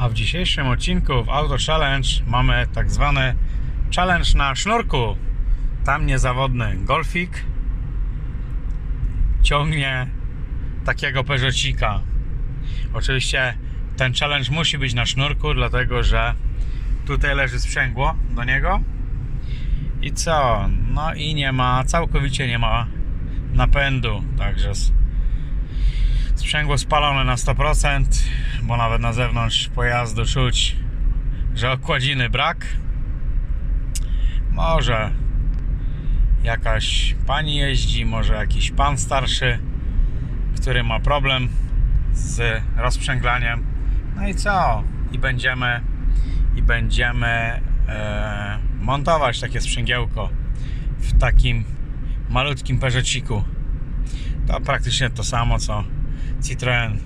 A w dzisiejszym odcinku w Auto Challenge mamy tak zwany challenge na sznurku. Tam niezawodny golfik ciągnie takiego Peugeotika. Oczywiście ten challenge musi być na sznurku, dlatego że tutaj leży sprzęgło do niego. I co? No i nie ma, całkowicie nie ma napędu, także sprzęgło spalone na 100%, bo nawet na zewnątrz pojazdu czuć, że okładziny brak. Może jakaś pani jeździ, może jakiś pan starszy, który ma problem z rozprzęglaniem. No i co? I będziemy i będziemy e, montować takie sprzęgiełko w takim malutkim Peugeotiku. To praktycznie to samo co Citroen.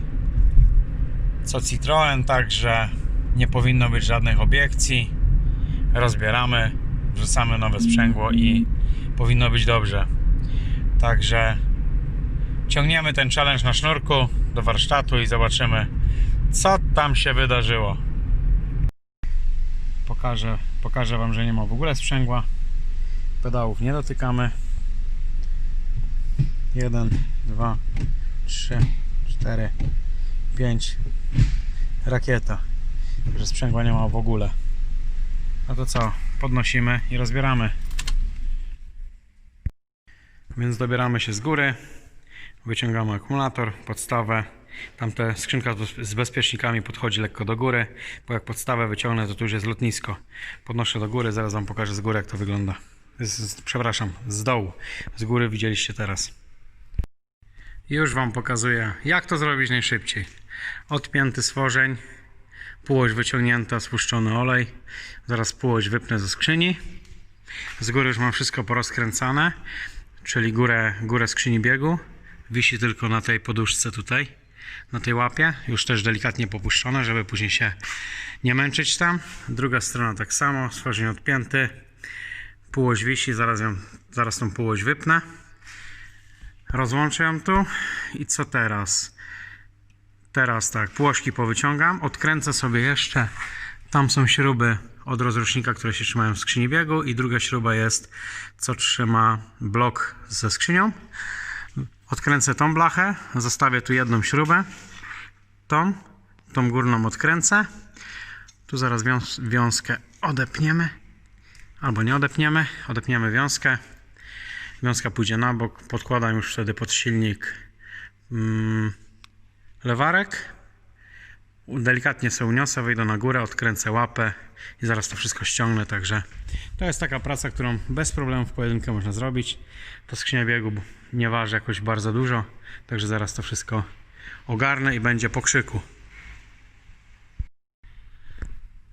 Co Citroen, także nie powinno być żadnych obiekcji. Rozbieramy, wrzucamy nowe sprzęgło i powinno być dobrze. Także ciągniemy ten challenge na sznurku do warsztatu i zobaczymy, co tam się wydarzyło. Pokażę, pokażę Wam, że nie ma w ogóle sprzęgła. Pedałów nie dotykamy. 1, 2, 3, 4, 5. Rakieta. Że sprzęgła nie ma w ogóle. No to co? Podnosimy i rozbieramy. Więc dobieramy się z góry. Wyciągamy akumulator, podstawę. Tamte skrzynka z- bezpiecznikami podchodzi lekko do góry, bo jak podstawę wyciągnę, to tu już jest lotnisko. Podnoszę do góry, zaraz Wam pokażę z góry, jak to wygląda. Z, z, przepraszam, z dołu. Z góry widzieliście teraz. Już Wam pokazuję, jak to zrobić najszybciej. Odpięty stworzeń, półoś wyciągnięta, spuszczony olej. Zaraz półoś wypnę ze skrzyni. Z góry już mam wszystko porozkręcane, czyli górę, górę skrzyni biegu. Wisi tylko na tej poduszce tutaj, na tej łapie. Już też delikatnie popuszczone, żeby później się nie męczyć tam. Druga strona tak samo, stworzeń odpięty. Półoś wisi, zaraz, ją, zaraz tą półoś wypnę. Rozłączę ją tu i co teraz? Teraz tak, płośki powyciągam, odkręcę sobie jeszcze. Tam są śruby od rozrusznika, które się trzymają w skrzyni biegu i druga śruba jest, co trzyma blok ze skrzynią. Odkręcę tą blachę, zostawię tu jedną śrubę, tą, tą górną odkręcę. Tu zaraz wiąz wiązkę odepniemy, albo nie odepniemy, odepniemy wiązkę. Wiązka pójdzie na bok, podkładam już wtedy pod silnik mm, lewarek. Delikatnie sobie uniosę, wejdę na górę, odkręcę łapę i zaraz to wszystko ściągnę, także to jest taka praca, którą bez problemu w pojedynkę można zrobić. To skrzynia biegu nie waży jakoś bardzo dużo, także zaraz to wszystko ogarnę i będzie po krzyku.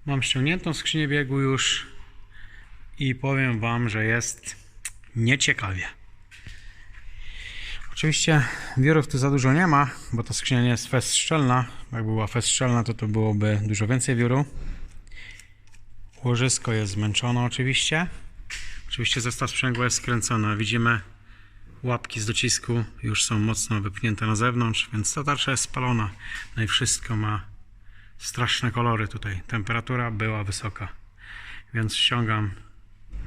Mam ściągniętą skrzynię biegu już i powiem Wam, że jest nieciekawie. Oczywiście wiórów tu za dużo nie ma, bo ta skrzynia nie jest fest szczelna. Jakby była fest szczelna, to to byłoby dużo więcej wióru. Łożysko jest zmęczone oczywiście. Oczywiście zestaw sprzęgła jest skręcony. Widzimy łapki z docisku już są mocno wypchnięte na zewnątrz, więc ta tarcza jest spalona. No i wszystko ma straszne kolory tutaj. Temperatura była wysoka. Więc ściągam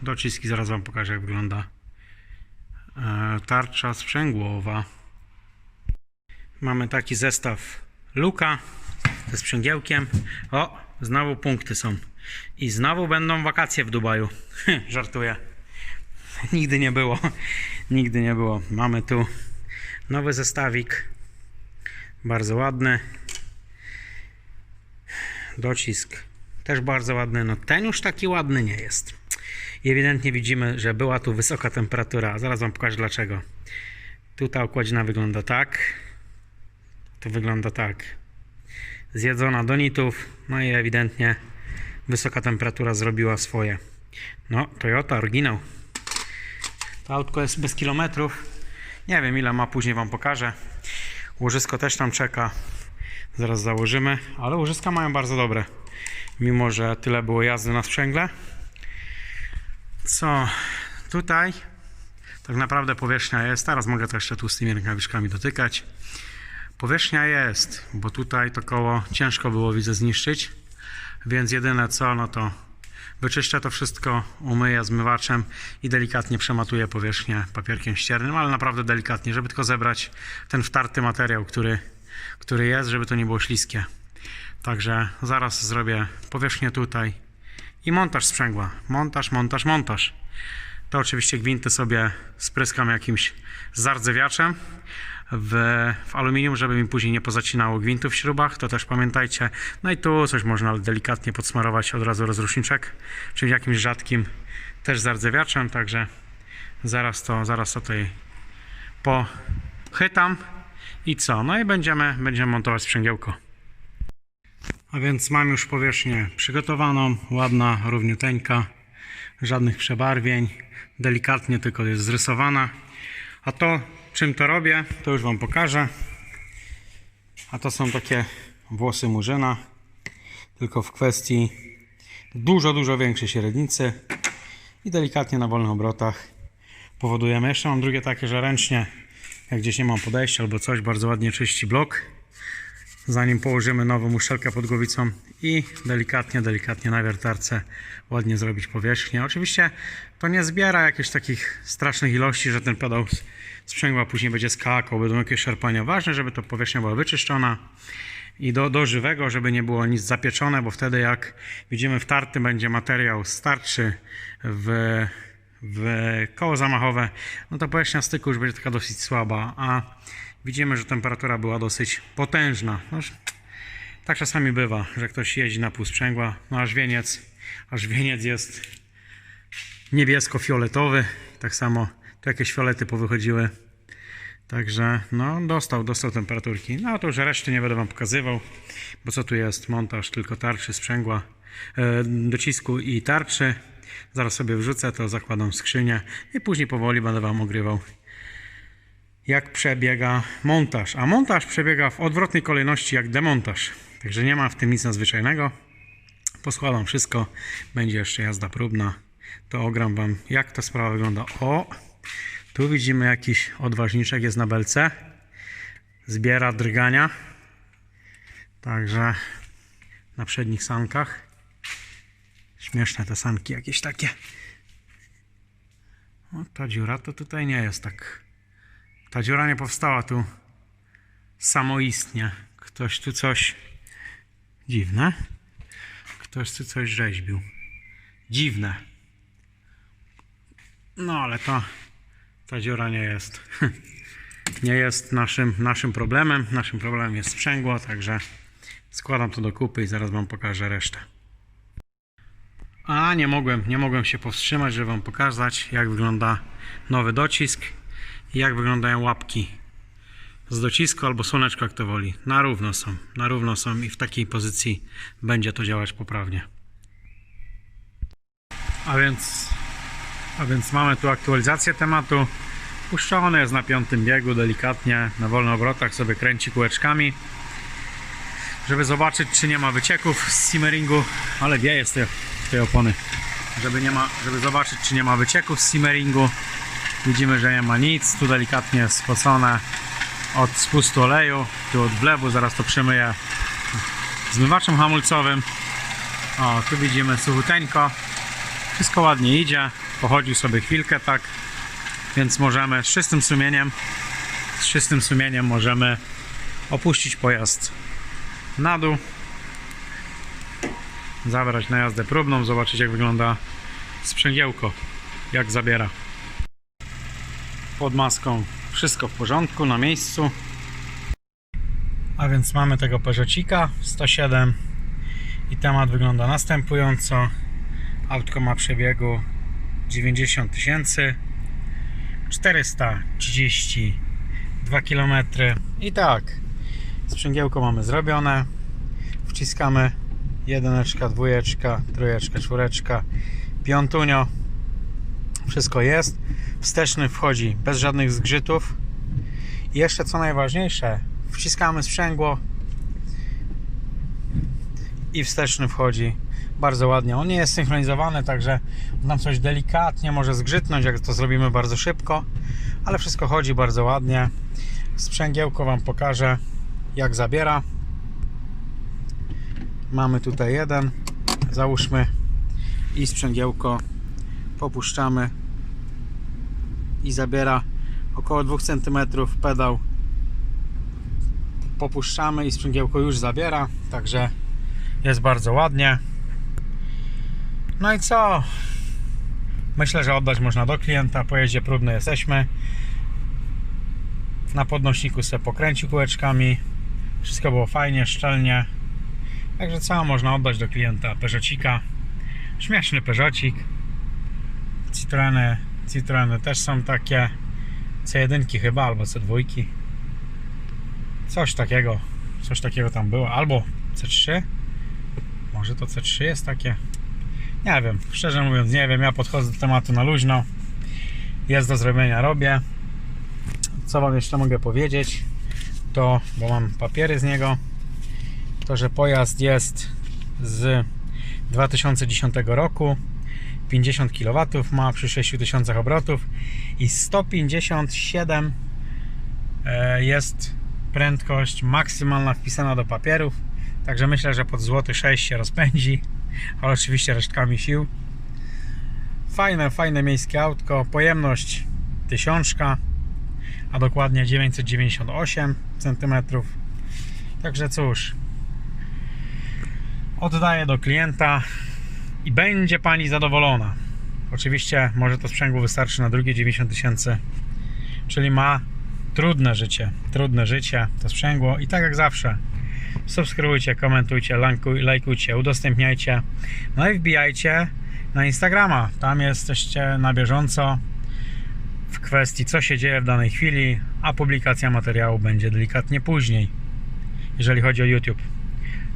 dociski, zaraz Wam pokażę jak wygląda tarcza sprzęgłowa. Mamy taki zestaw luka ze sprzęgiełkiem. O, znowu punkty są. I znowu będą wakacje w Dubaju. Żartuję. Nigdy nie było. Nigdy nie było. Mamy tu nowy zestawik. Bardzo ładny. Docisk też bardzo ładny. No ten już taki ładny nie jest. I ewidentnie widzimy, że była tu wysoka temperatura. Zaraz Wam pokażę dlaczego. Tu ta okładzina wygląda tak. Tu wygląda tak. Zjedzona do nitów. No i ewidentnie wysoka temperatura zrobiła swoje. No, Toyota, oryginał. To autko jest bez kilometrów. Nie wiem ile ma, później Wam pokażę. Łożysko też tam czeka. Zaraz założymy, ale łożyska mają bardzo dobre. Mimo, że tyle było jazdy na sprzęgle. Co tutaj? Tak naprawdę powierzchnia jest. Teraz mogę to jeszcze tłustymi rękawiczkami dotykać. Powierzchnia jest, bo tutaj to koło ciężko było widzę zniszczyć. Więc jedyne co, no to wyczyszczę to wszystko, umyję zmywaczem i delikatnie przematuję powierzchnię papierkiem ściernym, ale naprawdę delikatnie, żeby tylko zebrać ten wtarty materiał, który, który jest, żeby to nie było śliskie. Także zaraz zrobię powierzchnię tutaj i montaż sprzęgła. Montaż, montaż, montaż. To oczywiście gwinty sobie spryskam jakimś zardzewiaczem w, w aluminium, żeby mi później nie pozacinało gwintów w śrubach, to też pamiętajcie. No i tu coś można delikatnie podsmarować od razu rozruszniczek, czymś jakimś rzadkim też zardzewiaczem, także zaraz to, zaraz to tutaj pochytam i co? No i będziemy, będziemy montować sprzęgiełko. A więc mam już powierzchnię przygotowaną, ładna, równiuteńka, żadnych przebarwień, delikatnie tylko jest zrysowana. A to, czym to robię, to już Wam pokażę. A to są takie włosy murzyna, tylko w kwestii dużo, dużo większej średnicy i delikatnie na wolnych obrotach powodujemy. Jeszcze mam drugie takie, że ręcznie, jak gdzieś nie mam podejścia albo coś, bardzo ładnie czyści blok zanim położymy nową uszczelkę pod głowicą i delikatnie, delikatnie na wiertarce ładnie zrobić powierzchnię. Oczywiście to nie zbiera jakichś takich strasznych ilości, że ten pedał sprzęgła później będzie skakał, będą jakieś szarpania. Ważne, żeby to powierzchnia była wyczyszczona i do, do żywego, żeby nie było nic zapieczone, bo wtedy jak widzimy wtarty będzie materiał starczy w, w koło zamachowe, no to powierzchnia styku już będzie taka dosyć słaba, a widzimy, że temperatura była dosyć potężna. No, tak czasami bywa, że ktoś jeździ na pół sprzęgła, no aż wieniec, aż wieniec jest niebiesko-fioletowy, tak samo tu jakieś fiolety powychodziły. Także no dostał, dostał temperaturki. No to już reszty nie będę Wam pokazywał, bo co tu jest? Montaż tylko tarczy, sprzęgła, e, docisku i tarczy. Zaraz sobie wrzucę to, zakładam skrzynię i później powoli będę Wam ogrywał jak przebiega montaż. A montaż przebiega w odwrotnej kolejności jak demontaż. Także nie ma w tym nic nadzwyczajnego. Poskładam wszystko, będzie jeszcze jazda próbna. To ogram Wam, jak ta sprawa wygląda. O, tu widzimy jakiś odważniczek jest na belce. Zbiera drgania. Także na przednich sankach. Śmieszne te sanki jakieś takie. O, ta dziura to tutaj nie jest tak ta dziura nie powstała tu samoistnie. Ktoś tu coś. Dziwne. Ktoś tu coś rzeźbił. Dziwne. No ale to. Ta dziura nie jest. Nie jest naszym, naszym problemem. Naszym problemem jest sprzęgło, także składam to do kupy i zaraz Wam pokażę resztę. A nie mogłem, nie mogłem się powstrzymać, żeby Wam pokazać, jak wygląda nowy docisk jak wyglądają łapki z docisku albo słoneczko, jak to woli. Na równo są, na równo są i w takiej pozycji będzie to działać poprawnie. A więc, a więc mamy tu aktualizację tematu. Puszczony jest na piątym biegu, delikatnie, na wolnych obrotach sobie kręci kółeczkami, żeby zobaczyć, czy nie ma wycieków z simmeringu, ale wieje z tej, tej opony, żeby, nie ma, żeby zobaczyć, czy nie ma wycieków z simmeringu. Widzimy, że nie ma nic. Tu delikatnie spocone od spustu oleju, tu od wlewu. Zaraz to przemyję zmywaczem hamulcowym. O, tu widzimy suchuteńko. Wszystko ładnie idzie. Pochodził sobie chwilkę tak, więc możemy z czystym sumieniem z czystym sumieniem możemy opuścić pojazd na dół zabrać na jazdę próbną, zobaczyć jak wygląda sprzęgiełko, jak zabiera pod maską wszystko w porządku, na miejscu. A więc mamy tego Peugeotika 107 i temat wygląda następująco. Autko ma przebiegu 90 tysięcy 432 km i tak sprzęgiełko mamy zrobione wciskamy jedyneczka, dwójeczka, trójeczka, czwóreczka, piątunio wszystko jest. Wsteczny wchodzi bez żadnych zgrzytów. I jeszcze co najważniejsze, wciskamy sprzęgło i wsteczny wchodzi bardzo ładnie. On nie jest synchronizowany, także nam coś delikatnie może zgrzytnąć, jak to zrobimy bardzo szybko, ale wszystko chodzi bardzo ładnie. Sprzęgiełko Wam pokażę, jak zabiera. Mamy tutaj jeden załóżmy i sprzęgiełko popuszczamy i zabiera około 2 cm pedał. Popuszczamy i sprzęgiełko już zabiera także jest bardzo ładnie. No i co? Myślę, że oddać można do klienta. Po jeździe próbny jesteśmy. Na podnośniku sobie pokręcił kółeczkami. Wszystko było fajnie, szczelnie. Także co można oddać do klienta Peugeotika śmieszny Peugeotik Citroeny Citroeny też są takie C1 chyba, albo C2 coś takiego coś takiego tam było, albo C3 może to C3 jest takie? Nie wiem, szczerze mówiąc nie wiem, ja podchodzę do tematu na luźno. Jest do zrobienia, robię. Co wam jeszcze mogę powiedzieć? To, bo mam papiery z niego. To, że pojazd jest z 2010 roku 50 kW ma przy 6000 obrotów i 157 e, jest prędkość maksymalna wpisana do papierów. Także myślę, że pod złoty 6 się rozpędzi ale oczywiście resztkami sił. Fajne, fajne miejskie autko pojemność tysiączka a dokładnie 998 cm także cóż oddaję do klienta i będzie pani zadowolona. Oczywiście może to sprzęgło wystarczy na drugie 90 tysięcy, czyli ma trudne życie, trudne życie to sprzęgło i tak jak zawsze subskrybujcie, komentujcie, lajkuj, lajkujcie, udostępniajcie, no i wbijajcie na Instagrama, tam jesteście na bieżąco w kwestii co się dzieje w danej chwili, a publikacja materiału będzie delikatnie później, jeżeli chodzi o YouTube.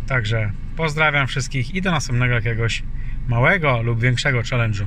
Także pozdrawiam wszystkich i do następnego jakiegoś małego lub większego challenge'u.